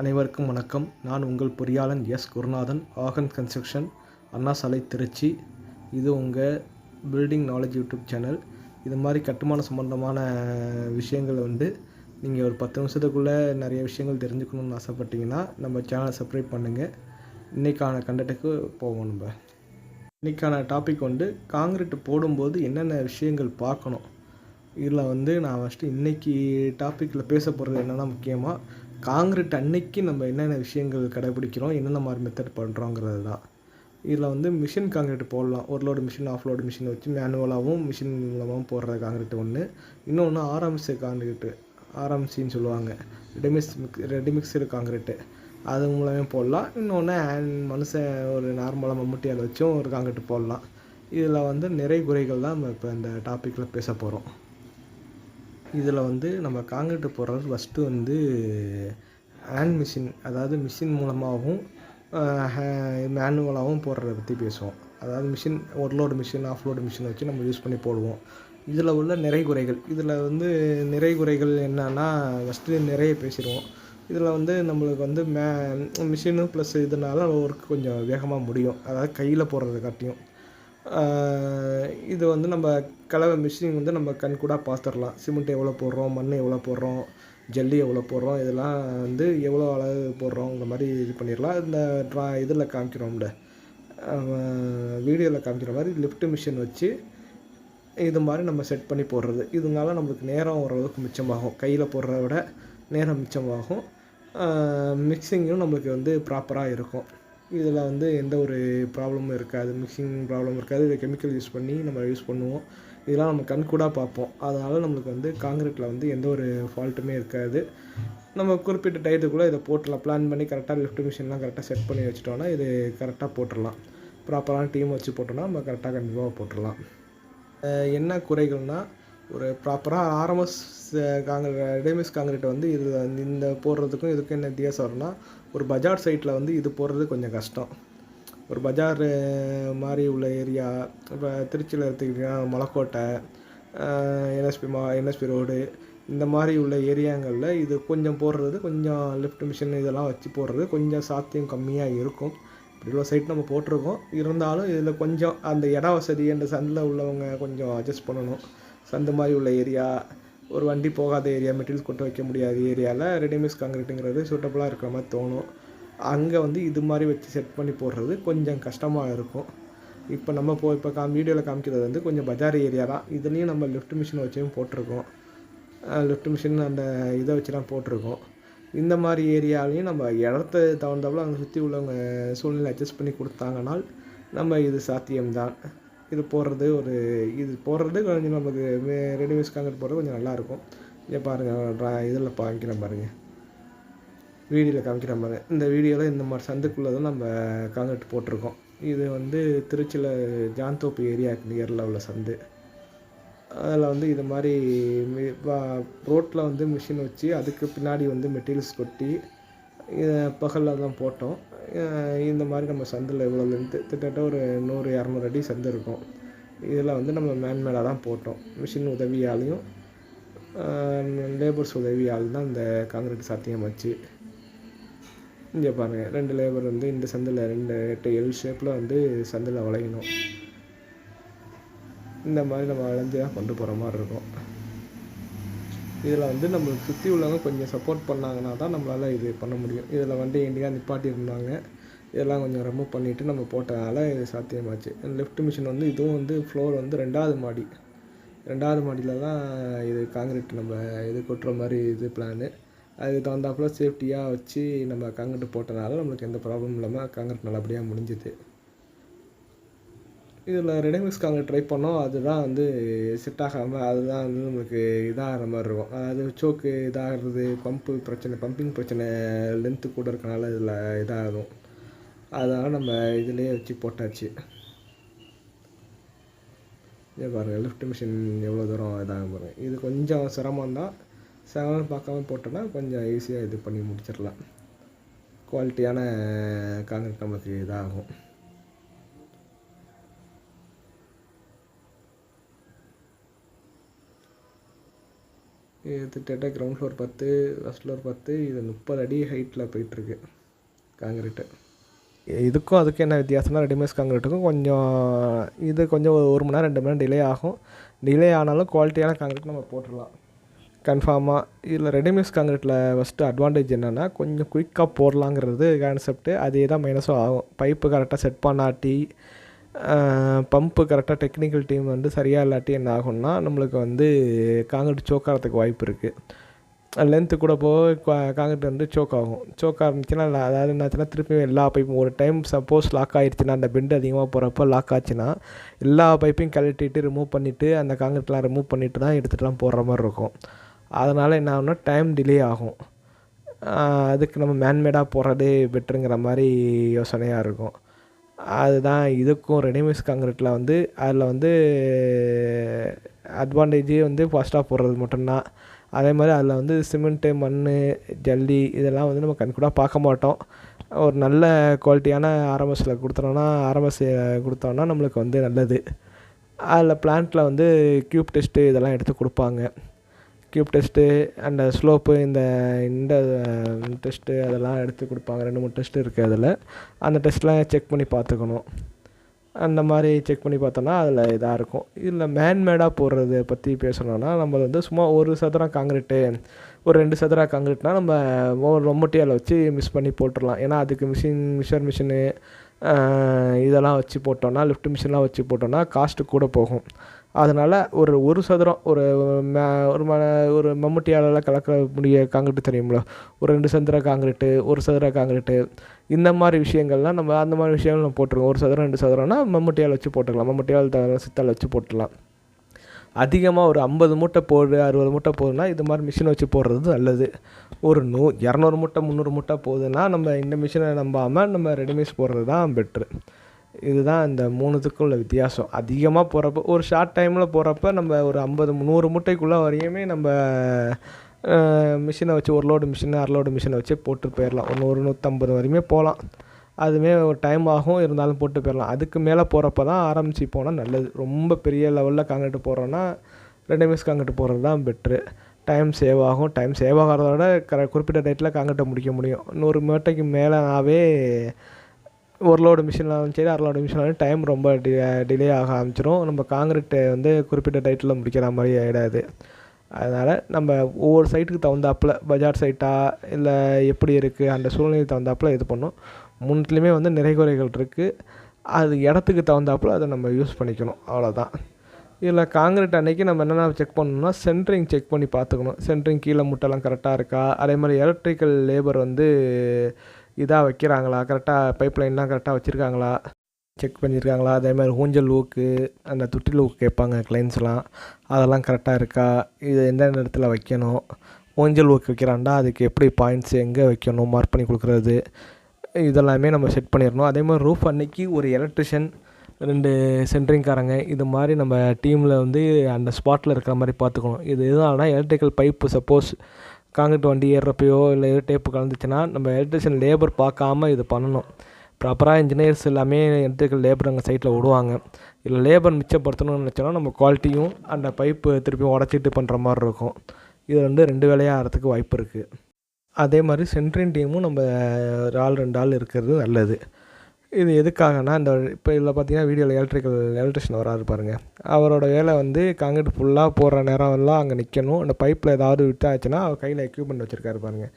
அனைவருக்கும் வணக்கம். நான் உங்கள் பொறியாளன் எஸ். குருநாதன் ஆகன் கன்ஸ்ட்ரக்ஷன் அண்ணா சாலை திருச்சி. இது உங்கள் பில்டிங் நாலேஜ் யூடியூப் சேனல். இது மாதிரி கட்டுமான சம்மந்தமான விஷயங்கள் வந்து நீங்கள் ஒரு பத்து நிமிஷத்துக்குள்ளே நிறைய விஷயங்கள் தெரிஞ்சுக்கணுன்னு ஆசைப்பட்டீங்கன்னா நம்ம சேனலை சப்ஸ்கிரைப் பண்ணுங்கள் இன்றைக்கான கண்டென்ட்டுக்கு போவோம் நம்ம. இன்றைக்கான டாபிக் வந்து காங்கிரீட் போடும்போது என்னென்ன விஷயங்கள் பார்க்கணும்? இதில் வந்து நான் ஃபஸ்ட்டு இன்றைக்கி டாப்பிக்கில் பேச போகிறது என்னென்னா முக்கியமாக காங்கிரீட் அன்னைக்கு நம்ம என்னென்ன விஷயங்கள் கடைபிடிக்கிறோம் என்னென்ன மாதிரி மெத்தட் பண்ணுறோங்கிறது தான். இதில் வந்து மிஷின் காங்கிரீட் போடலாம். ஒரு load machine half load machine வச்சு மேனுவலாகவும் மிஷின் மூலமாகவும் போடுற காங்கிரீட் ஒன்று இன்னொன்று ஆர்எம்சி காங்கிரீட்டு ஆர்எம்சின்னு சொல்லுவாங்க. ரெடிமிக்ஸ் ரெடிமிக்ஸ்டு காங்கிரீட்டு அது மூலமே போடலாம். இன்னொன்று மனுஷன் ஒரு நார்மலாக மம்முட்டியால் வச்சும் ஒரு காங்கிரீட் போடலாம். இதில் வந்து நிறை குறைகள் தான் நம்ம இப்போ இந்த டாப்பிக்கில் பேச போகிறோம் இதில் வந்து நம்ம காங்கிரீட்டு போடுறது ஃபஸ்ட்டு வந்து ஹேண்ட் மிஷின் அதாவது மிஷின் மூலமாகவும் மேனுவலாகவும் போடுறத பற்றி பேசுவோம். அதாவது மிஷின் ஒரு load machine half load machine வச்சு நம்ம யூஸ் பண்ணி போடுவோம். இதில் உள்ள நிறை குறைகள் இதில் வந்து நிறை குறைகள் என்னன்னா ஃபஸ்ட்டு நிறைய பேசிடுவோம். இதில் வந்து நம்மளுக்கு வந்து மே மிஷினு ப்ளஸ் இதனால ஒர்க் கொஞ்சம் வேகமாக முடியும். அதாவது கையில் போடுறத காட்டியும். இது வந்து நம்ம கலவை மிஷினிங் வந்து நம்ம கண் கூட பார்த்துடலாம். சிமெண்ட் எவ்வளோ போடுறோம் மண் எவ்வளோ போடுறோம் ஜல்லி எவ்வளோ போடுறோம் இதெல்லாம் வந்து எவ்வளோ அளவு போடுறோங்கிற மாதிரி இது பண்ணிடலாம். இந்த ட்ரா இதில் காமிக்கிறோம்ல. வீடியோவில் காமிக்கிற மாதிரி லிஃப்ட் மிஷின் வச்சு இது மாதிரி நம்ம செட் பண்ணி போடுறது. இதனால நம்மளுக்கு நேரம் ஓரளவுக்கு மிச்சமாகும். கையில் போடுறத விட நேரம் மிச்சமாகும். மிக்சிங்கும் நம்மளுக்கு வந்து ப்ராப்பராக இருக்கும். இதில் வந்து எந்த ஒரு ப்ராப்ளமும் இருக்காது. மிக்சிங் ப்ராப்ளம் இருக்காது. இதை கெமிக்கல் யூஸ் பண்ணி நம்ம யூஸ் பண்ணுவோம். இதெல்லாம் நம்ம கண் கூட பார்ப்போம். அதனால் நம்மளுக்கு வந்து காங்கிரீட்டில் வந்து எந்த ஒரு ஃபால்ட்டுமே இருக்காது. நம்ம குறிப்பிட்ட டயத்துக்குள்ளே இதை போட்டுடலாம். பிளான் பண்ணி கரெக்டாக லிஃப்ட் மிஷின்லாம் கரெக்டாக செட் பண்ணி வச்சுட்டோன்னா இது கரெக்டாக போட்டுடலாம். ப்ராப்பரான டீம் வச்சு போட்டோன்னா நம்ம கரெக்டாக கண்டிப்பாக போட்டுடலாம். என்ன குறைகள்னால் ஒரு ப்ராப்பராக ஆர்எம்எஸ் காங்கிரீட் டேமிஸ் காங்கிரீட் வந்து இது இந்த போடுறதுக்கும் இதுக்கும் என்ன வித்தியாசம் வரும்னா ஒரு பஜார் சைட்டில் வந்து இது போடுறது கொஞ்சம் கஷ்டம். ஒரு பஜார் மாதிரி உள்ள ஏரியா இப்போ திருச்சியில் எடுத்துக்கிட்டிங்கன்னா மலைக்கோட்டை என்எஸ்பி மா என்எஸ்பி ரோடு இந்த மாதிரி உள்ள ஏரியாங்களில் இது கொஞ்சம் போடுறது கொஞ்சம் லிஃப்ட் மிஷின் இதெல்லாம் வச்சு போடுறது கொஞ்சம் சாத்தியம் கம்மியாக இருக்கும். இப்படி உள்ள சைட் நம்ம போட்டிருக்கோம். இருந்தாலும் இதில் கொஞ்சம் அந்த இட வசதி அந்த சந்தில் உள்ளவங்க கொஞ்சம் அட்ஜஸ்ட் பண்ணணும். சந்து மாதிரி உள்ள ஏரியா ஒரு வண்டி போகாத ஏரியா மெட்டீரியல்ஸ் கொண்டு வைக்க முடியாத ஏரியாவில் ரெடிமிக்ஸ் காங்கிரீட்டுங்கிறது சூட்டபுளாக இருக்கிற மாதிரி தோணும். அங்கே வந்து இது மாதிரி வச்சு செட் பண்ணி போடுறது கொஞ்சம் கஷ்டமாக இருக்கும். இப்போ நம்ம போ இப்போ காம் வீடியோவில் காமிக்கிறது வந்து கொஞ்சம் பஜார் ஏரியா தான். இதுலேயும் நம்ம லிஃப்ட் மிஷின் வச்சும் போட்டிருக்கோம். லிஃப்ட் மிஷின் அந்த இதை வச்சுலாம் போட்டிருக்கோம். இந்த மாதிரி ஏரியாலையும் நம்ம இடத்த தகுந்தாப்புல அங்கே சுற்றி உள்ளவங்க சூழ்நிலை அட்ஜஸ்ட் பண்ணி கொடுத்தாங்கனால் நம்ம இது சாத்தியம்தான். இது போடுறது ஒரு இது போடுறது கொஞ்சம் நமக்கு ரெடிமேஸ் காங்கிரட் போடுறது கொஞ்சம் நல்லாயிருக்கும். இங்கே பாருங்கள் இதில் காமிக்கிறேன் பாருங்கள் வீடியோவில் காமிக்கிற மாதிரி இந்த வீடியோவில் இந்த மாதிரி சந்துக்குள்ளே தான் நம்ம காங்கிரட் போட்டிருக்கோம். இது வந்து திருச்சியில் ஜான்தோப்பு ஏரியா நியரில் உள்ள சந்து. அதில் வந்து இது மாதிரி ரோட்டில் வந்து மிஷின் வச்சு அதுக்கு பின்னாடி வந்து மெட்டீரியல்ஸ் கொட்டி பகலில் தான் போட்டோம். இந்த மாதிரி நம்ம சந்தில் இவ்வளோ லென்த்து கிட்டத்தட்ட ஒரு நூறு இரநூறு அடி சந்து இருக்கும். இதில் வந்து நம்ம மேன்மேலாக தான் போட்டோம். மிஷின் உதவியாலையும் லேபர்ஸ் உதவியால் தான் இந்த காங்கிரீட் சாத்தியமாச்சு. இங்கே பாருங்கள் ரெண்டு லேபர் வந்து இந்த சந்தில் ரெண்டு எட்டு எல் ஷேப்பில் வந்து சந்தில் வளையணும். இந்த மாதிரி நம்ம வளைஞ்சு தான் கொண்டு போகிற மாதிரி இருக்கும். இதில் வந்து நம்மளுக்கு சுற்றி உள்ளவங்க கொஞ்சம் சப்போர்ட் பண்ணாங்கன்னா தான் நம்மளால் இது பண்ண முடியும். இதில் வந்து இண்டியா நிப்பாட்டியிருந்தாங்க இதெல்லாம் கொஞ்சம் ரிமூவ் பண்ணிவிட்டு நம்ம போட்டதால் இது சாத்தியமாச்சு. லெஃப்ட் மிஷின் வந்து இதுவும் வந்து ஃப்ளோர் வந்து ரெண்டாவது மாடி. ரெண்டாவது மாடியில் தான் இது காங்கிரீட் நம்ம இது கொட்டுற மாதிரி இது பிளானு அதுக்கு தகுந்தாப்புல சேஃப்டியாக வச்சு நம்ம காங்கிரீட் போட்டனால நம்மளுக்கு எந்த ப்ராப்ளமும் இல்லாமல் காங்கிரீட் நல்லபடியாக முடிஞ்சுது. இதில் ரெடிமிக்ஸ் காங்கிரீட் ட்ரை பண்ணோம் அதுதான் வந்து செட் ஆகாமல் அதுதான் வந்து நம்மளுக்கு இதாகிற மாதிரி இருக்கும். அதாவது சோக்கு இதாகிறது பம்பு பிரச்சனை பம்பிங் பிரச்சனை லென்த்து கூட இருக்கனால இதில் இதாகும். அதனால் நம்ம இதிலே வச்சு போட்டாச்சு. இதே பாருங்கள் லிஃப்ட் மிஷின் எவ்வளோ தூரம் இதாக பாருங்கள் இது கொஞ்சம் சிரமம் தான். சிரமம் பார்க்காம போட்டோன்னா கொஞ்சம் ஈஸியாக இது பண்ணி முடிச்சிடலாம். குவாலிட்டியான காங்கிரீட் நம்மளுக்கு இதாகும். கிட்டத்தட்ட கிரவுண்ட் ஃப்ளோர் பத்து ஃபஸ்ட் ஃப்ளோர் பத்து இது முப்பது அடி ஹைட்டில் போயிட்டுருக்கு காங்கிரீட்டு இதுக்கும் அதுக்கும் என்ன வித்தியாசம்னா ரெடிமேஸ் காங்கிரீட்டுக்கும் கொஞ்சம் இது கொஞ்சம் ஒரு மணி நேரம் ரெண்டு மணி நேரம் டிலே ஆகும். டிலே ஆனாலும் குவாலிட்டியான காங்கிரீட் நம்ம போட்டுடலாம். கன்ஃபார்மாக இதில் ரெடிமேஸ் காங்கிரீட்டில் ஃபஸ்ட்டு அட்வான்டேஜ் என்னென்னா கொஞ்சம் குயிக்காக போடலாங்கிறது கான்செப்ட்டு அதே தான் மைனஸும் ஆகும். பைப்பு கரெக்டாக செட் பண்ணாட்டி பம்பு கரெக்டாக டெக்னிக்கல் டீம் வந்து சரியாக இல்லாட்டி என்ன ஆகும்னா நம்மளுக்கு வந்து காங்கிரீட் சோக்காகிறதுக்கு வாய்ப்பு இருக்குது லென்த்து கூட போக காங்கிரீட் வந்து சோக் ஆகும். சோக் ஆரம்பிச்சுன்னா அதாவது என்னாச்சுன்னா திருப்பியும் எல்லா பைப்பும் ஒரு டைம் சப்போஸ் லாக் ஆகிடுச்சுன்னா அந்த பெண்டு அதிகமாக போகிறப்ப லாக் ஆச்சுன்னா எல்லா பைப்பையும் கழட்டிட்டு ரிமூவ் பண்ணிவிட்டு அந்த காங்கிரீட்லாம் ரிமூவ் பண்ணிவிட்டு தான் எடுத்துகிட்டுலாம் போடுற மாதிரி இருக்கும். அதனால் என்ன ஆகும்னா டைம் டிலே ஆகும். அதுக்கு நம்ம மேன்மேடாக போகிறதே பெட்டருங்கிற மாதிரி யோசனையாக இருக்கும். அதுதான் இதுக்கும் ரெடிமிக்ஸ் காங்கிரீட்டில் வந்து அதில் வந்து அட்வான்டேஜே வந்து ஃபாஸ்ட்டாக போடுறது மட்டும்தான். அதே மாதிரி அதில் வந்து சிமெண்ட்டு மண் ஜல்லி இதெல்லாம் வந்து நம்ம கண்கூடாக பார்க்க மாட்டோம். ஒரு நல்ல குவாலிட்டியான ஆர்எம்எஸ்சில் கொடுத்தோன்னா ஆர்எம்எஸ் கொடுத்தோன்னா நம்மளுக்கு வந்து நல்லது. அதில் பிளான்ட்டில் வந்து க்யூப் டெஸ்ட்டு இதெல்லாம் எடுத்து கொடுப்பாங்க. க்யூப் டெஸ்ட்டு அந்த ஸ்லோப்பு இந்த இந்த uh, டெஸ்ட்டு அதெல்லாம் எடுத்து கொடுப்பாங்க. ரெண்டு மூணு டெஸ்ட்டு இருக்குது அதில். அந்த டெஸ்ட்லாம் செக் பண்ணி பார்த்துக்கணும். அந்த மாதிரி செக் பண்ணி பார்த்தோன்னா அதில் இதாக இருக்கும். இதில் மேன்மேடாக போடுறத பற்றி பேசணுன்னா நம்ம வந்து சும்மா ஒரு சதுரம் காங்கிரீட்டு ஒரு ரெண்டு சதுரம் காங்கிரீட்னா நம்ம ஒரு ரொம்பட்டியால் வச்சு மிஸ் பண்ணி போட்டுடலாம் ஏன்னா அதுக்கு மிஷின் மிஷர் மிஷினு இதெல்லாம் வச்சு போட்டோன்னா லிஃப்ட் மிஷின்லாம் வச்சு போட்டோன்னா காஸ்ட்டு கூட போகும். அதனால் ஒரு ஒரு சதுரம் ஒரு ஒரு ம ஒரு மம்முட்டியால் கலக்க முடிய காங்கிரீட் தெரியும்ல? ஒரு ரெண்டு சதுர காங்கிரீட்டு ஒரு சதுர காங்கிரீட்டு இந்த மாதிரி விஷயங்கள்லாம் நம்ம அந்த மாதிரி விஷயங்கள் நம்ம போட்டுருவோம். ஒரு சதுரம் ரெண்டு சதுரம்னா மம்முட்டியால் வச்சு போட்டுக்கலாம். மம்முட்டியால் த சித்தால் வச்சு போட்டுடலாம் அதிகமாக ஒரு ஐம்பது மூட்டை போடு அறுபது மூட்டை போகுதுன்னா இது மாதிரி மிஷின் வச்சு போடுறது நல்லது. ஒரு நூ இரநூறு மூட்டை முந்நூறு மூட்டை போகுதுன்னா நம்ம இந்த மிஷினை நம்பாமல் நம்ம ரெடிமேட்ஸ் போடுறது தான் பெட்ரு இதுதான் இந்த மூணுத்துக்கும் உள்ள வித்தியாசம். அதிகமாக போகிறப்ப ஒரு ஷார்ட் டைமில் போகிறப்ப நம்ம ஒரு ஐம்பது நூறு மூட்டைக்குள்ளே வரையுமே நம்ம மிஷினை வச்சு ஒரு லோடு மிஷின் அரை லோடு மிஷினை வச்சு போட்டு போயிடலாம் ஒரு நூறு நூற்றம்பது வரையுமே போகலாம். அதுவுமே ஒரு டைம் ஆகும் இருந்தாலும் போட்டு போயிடலாம் அதுக்கு மேலே போகிறப்ப தான் ஆரம்பித்து போனால் நல்லது. ரொம்ப பெரிய லெவலில் கான்கிரெட் போகிறோன்னா ரெண்டு ரெடிமேட்ஸ் காங்கிரீட் போடுறது தான் பெட்ரு டைம் சேவ் ஆகும். டைம் சேவ் ஆகிறத விட கர குறிப்பிட்ட டேட்டில் காங்கிரீட்டை முடிக்க முடியும். நூறு மூட்டைக்கு மேலேனாவே ஒரு லோடு மிஷினாலும் சரி அரை லோடு மிஷினாலும் டைம் ரொம்ப டி டிலே ஆக ஆரம்பிச்சிடும் நம்ம காங்கிரீட்டை வந்து குறிப்பிட்ட டைட்டில் முடிக்கிற மாதிரி ஆகிடாது அதனால் நம்ம ஒவ்வொரு சைட்டுக்கு தகுந்தாப்புல பஜார் சைட்டா இல்லை எப்படி இருக்குது அந்த சூழ்நிலைக்கு தகுந்தாப்புல இது பண்ணும். மூணுத்துலேயுமே வந்து நிறை குறைகள் இருக்குது அது இடத்துக்கு தகுந்தாப்புல அதை நம்ம யூஸ் பண்ணிக்கணும். அவ்வளோதான் இதில் காங்கிரீட் அன்னைக்கு நம்ம என்னென்ன செக் பண்ணணும்னா சென்ட்ரிங் செக் பண்ணி பார்த்துக்கணும். சென்ட்ரிங் கீழே முட்டைலாம் கரெக்டாக இருக்கா? அதே மாதிரி எலக்ட்ரிக்கல் லேபர் வந்து இதாக வைக்கிறாங்களா? கரெக்டாக பைப் லைன்லாம் கரெக்டாக வச்சுருக்காங்களா? செக் பண்ணியிருக்காங்களா அதே மாதிரி ஊஞ்சல் ஊக்கு அந்த தொட்டில் ஊக்கு கேட்பாங்க கிளைண்ட்ஸ்லாம் அதெல்லாம் கரெக்டாக இருக்கா? இது எந்தெந்த இடத்துல வைக்கணும்? ஊஞ்சல் ஊக்கு வைக்கிறான்டா அதுக்கு எப்படி பாயிண்ட்ஸ் எங்கே வைக்கணும் மார்க் பண்ணி கொடுக்குறது? இதெல்லாமே நம்ம செட் பண்ணிடணும். அதே மாதிரி ரூஃப் அன்னைக்கு ஒரு எலக்ட்ரிஷியன் ரெண்டு சென்ட்ரிங்காரங்க இது மாதிரி நம்ம டீமில் வந்து அந்த ஸ்பாட்டில் இருக்கிற மாதிரி பார்த்துக்கணும். இது எதுனாலனா எலக்ட்ரிக்கல் பைப்பு சப்போஸ் காங்கிரீட் வண்டி ஏறுறப்பையோ இல்லை ஏதோ டேப்பு கலந்துச்சுன்னா நம்ம எலக்ட்ரிஷியன் லேபர் பார்க்காம இது பண்ணணும். ப்ராப்பராக இன்ஜினியர்ஸ் எல்லாமே எலக்ட்ரிக்கல் லேபர் அங்கே சைட்டில் விடுவாங்க. இல்லை லேபர் மிச்சப்படுத்தணும்னு நினச்சோன்னா நம்ம குவாலிட்டியும் அந்த பைப்பு திருப்பியும் உடச்சிட்டு பண்ணுற மாதிரி இருக்கும். இது வந்து ரெண்டு வேலையாக ஆகிறதுக்கு வாய்ப்பு இருக்குது அதே மாதிரி சென்ட்ரிங் டீமும் நம்ம ஒரு ஆள் ரெண்டு ஆள் இருக்கிறது நல்லது. இது எதுக்காகனா இந்த இப்போ இதில் பார்த்தீங்கன்னா வீடியோவில் எலக்ட்ரிக்கல் எலக்ட்ரிஷியன் வராரு பாருங்கள் அவரோட வேலை வந்து காங்கிரீட் ஃபுல்லாக போடுற நேரம் எல்லாம் அங்கே நிற்கணும் அந்த பைப்பில் ஏதாவது விட்டாச்சுன்னா அவர் கையில் எக்யூப்மெண்ட் வச்சுருக்காரு பாருங்கள்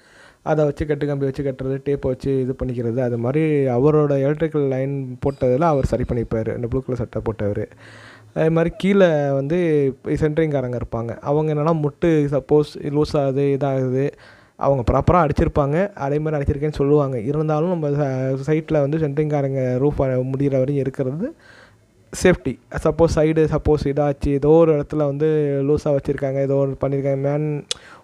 அதை வச்சு கட்டு கம்பி வச்சு கட்டுறது டேப்பை வச்சு இது பண்ணிக்கிறது அது மாதிரி அவரோட எலக்ட்ரிக்கல் லைன் போட்டதில் அவர் சரி பண்ணிப்பார். இந்த ப்ளூ கலர் சட்டை போட்டவர். அதே மாதிரி கீழே வந்து சென்ட்ரிங்காரங்க இருப்பாங்க. அவங்க என்னென்னா முட்டு சப்போஸ் லூஸ் ஆகுது இதாகுது. அவங்க ப்ராப்பராக அடிச்சிருப்பாங்க. அதே மாதிரி அடிச்சிருக்கேன்னு சொல்லுவாங்க. இருந்தாலும் நம்ம சைட்டில் வந்து சென்ட்ரிங்காரங்க ரூஃப் முடிகிற வரையும் இருக்கிறது சேஃப்டி சப்போஸ் சைடு சப்போஸ் இதாச்சு. ஏதோ ஒரு இடத்துல வந்து லூஸாக வச்சுருக்காங்க. ஏதோ ஒரு பண்ணியிருக்காங்க மேன்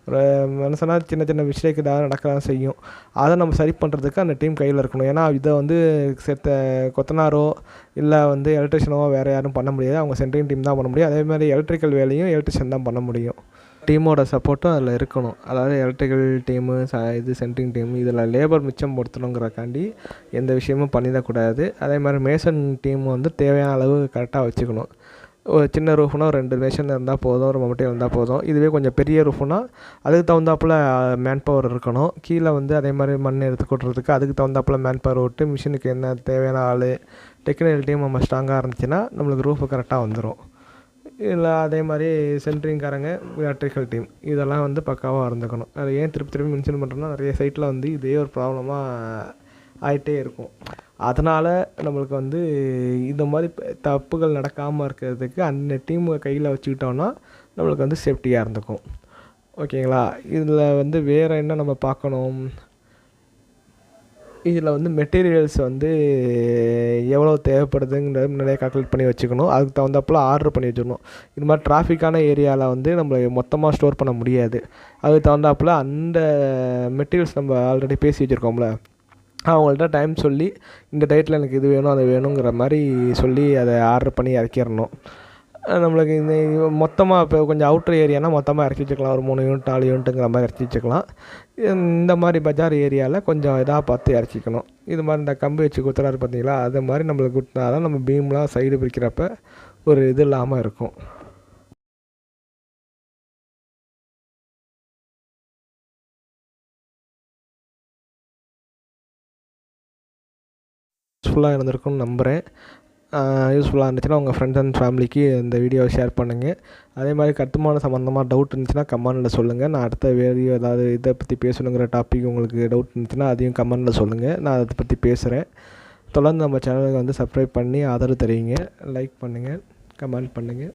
ஒரு மனுஷனா சின்ன சின்ன மிஸ்டேக் ஏதாவது நடக்கலாம் செய்யும். அதை நம்ம சரி பண்ணுறதுக்கு அந்த டீம் கையில் இருக்கணும். ஏன்னா இதை வந்து செத்த கொத்தனாரோ இல்லை வந்து எலக்ட்ரிஷனோ வேறு யாரும் பண்ண முடியாது. அவங்க சென்ட்ரிங் டீம் தான் பண்ண முடியும். அதே மாதிரி எலக்ட்ரிக்கல் வேலையும் எலக்ட்ரிஷியன் தான் பண்ண முடியும். டீமோட சப்போர்ட்டும் அதில் இருக்கணும். அதாவது எலக்ட்ரிக்கல் டீமு ச இது சென்ட்ரிங் டீம் இதில் லேபர் மிச்சம் படுத்தணுங்கிறக்காண்டி எந்த விஷயமும் பண்ணிடக்கூடாது அதே மாதிரி மேசன் டீம் வந்து தேவையான அளவு கரெக்டாக வச்சுக்கணும். ஒரு சின்ன ரூஃப்னா ஒரு ரெண்டு மேஷன் இருந்தால் போதும் ஒரு மம்முட்டி இருந்தால் போதும். இதுவே கொஞ்சம் பெரிய ரூஃப்னா அதுக்கு தகுந்தாப்புல மேன் பவர் இருக்கணும். கீழே வந்து அதே மாதிரி மண் எடுத்து கொட்டுறதுக்கு அதுக்கு தகுந்தாப்புல மேன் பவர் விட்டு மிஷினுக்கு என்ன தேவையான ஆள் டெக்னிக்கல் டீம் நம்ம ஸ்ட்ராங்காக இருந்துச்சுன்னா நம்மளுக்கு ரூஃப் கரெக்டாக வந்துடும் இல்லை அதே மாதிரி சென்ட்ரிங்காரங்க எலக்ட்ரிக்கல் டீம் இதெல்லாம் வந்து பக்காவாக இருந்துக்கணும். அது ஏன் திருப்பி திருப்பி மென்ஷன் பண்ணுறோன்னா நிறைய சைட்டில் வந்து இதே ஒரு ப்ராப்ளமாக ஆகிட்டே இருக்கும். அதனால் நம்மளுக்கு வந்து இந்த மாதிரி தப்புகள் நடக்காமல் இருக்கிறதுக்கு அந்த டீமை கையில் வச்சுக்கிட்டோன்னா நம்மளுக்கு வந்து சேஃப்டியாக இருந்துக்கும். ஓகேங்களா? இதில் வந்து வேறு என்ன நம்ம பார்க்கணும்? இதில் வந்து மெட்டீரியல்ஸ் வந்து எவ்வளோ தேவைப்படுதுங்கிறத முன்னாடியே கால்குலேட் பண்ணி வச்சுக்கணும். அதுக்கு தகுந்தாப்புல ஆர்டர் பண்ணி வச்சுக்கணும். இது மாதிரி டிராஃபிக்கான ஏரியாவில் வந்து நம்ம மொத்தமாக ஸ்டோர் பண்ண முடியாது. அதுக்கு தகுந்தாப்புல அந்த மெட்டீரியல்ஸ் நம்ம ஆல்ரெடி பேசி வச்சுருக்கோம்ல. அவங்கள்ட்ட டைம் சொல்லி இந்த டயத்தில் எனக்கு இது வேணும் அது வேணுங்கிற மாதிரி சொல்லி அதை ஆர்டர் பண்ணி இறக்கிடணும். நம்மளுக்கு இந்த மொத்தமாக இப்போ கொஞ்சம் அவுட்டர் ஏரியானா மொத்தமாக இறக்கி வச்சுக்கலாம். ஒரு மூணு யூனிட் நாலு யூனிட்டுங்கிற மாதிரி இறக்கி வச்சுக்கலாம். இந்த மாதிரி பஜார் ஏரியாவில் கொஞ்சம் இதாக பார்த்து இறக்கிக்கணும். இது மாதிரி இந்த கம்பி வச்சு குத்துறாரு பார்த்தீங்களா அது மாதிரி நம்மளுக்கு குத்தினா தான் நம்ம பீம்லாம் சைடு பிரிக்கிறப்ப ஒரு இது இல்லாமல் இருக்கும். யூஸ்ஃபுல்லாக இருந்திருக்கும்னு நம்புகிறேன் யூஸ்ஃபுல்லாக இருந்துச்சுன்னா உங்கள் ஃப்ரெண்ட்ஸ் அண்ட் ஃபேமிலிக்கு இந்த வீடியோவை ஷேர் பண்ணுங்கள் அதே மாதிரி கட்டுமான சம்மந்தமாக டவுட் இருந்துச்சுன்னா கமெண்டில் சொல்லுங்கள் நான் அடுத்த வீடியோ ஏதாவது இதை பற்றி பேசணுங்கிற டாபிக் உங்களுக்கு டவுட் இருந்துச்சுன்னா அதையும் கமெண்டில் சொல்லுங்கள் நான் அதை பற்றி பேசுகிறேன் தொடர்ந்து நம்ம சேனலுக்கு வந்து சப்ஸ்கிரைப் பண்ணி ஆதரவு தெரியுங்க லைக் பண்ணுங்கள் கமெண்ட் பண்ணுங்கள்